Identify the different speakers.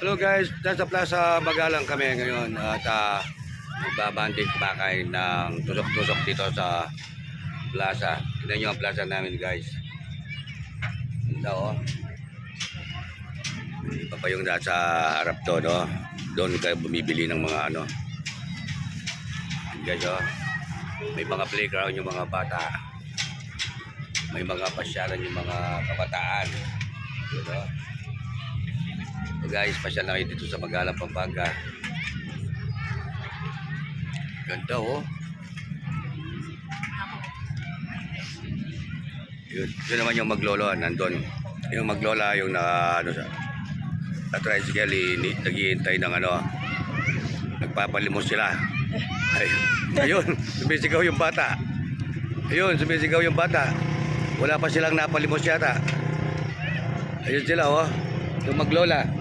Speaker 1: Hello guys, nasa Plaza Bagalang kami ngayon at uh, magbabanding bakay ng tusok-tusok dito sa plaza. Tignan nyo ang plaza namin guys. Ito oh. Iba pa yung nasa harap to, no? Doon kayo bumibili ng mga ano. Guys, oh. May mga playground yung mga bata. May mga pasyalan yung mga kabataan. Oh. So guys, pasyal na kayo dito sa Magalang, Pampanga. Ganda oh. Yun, yun naman yung maglolo, nandun. Yung maglola, yung na, ano sa, na tricycle, eh, naghihintay ng ano, nagpapalimos sila. Ay, ayun, sumisigaw yung bata. Ayun, sumisigaw yung bata. Wala pa silang napalimos yata. Ayun sila oh, yung maglola.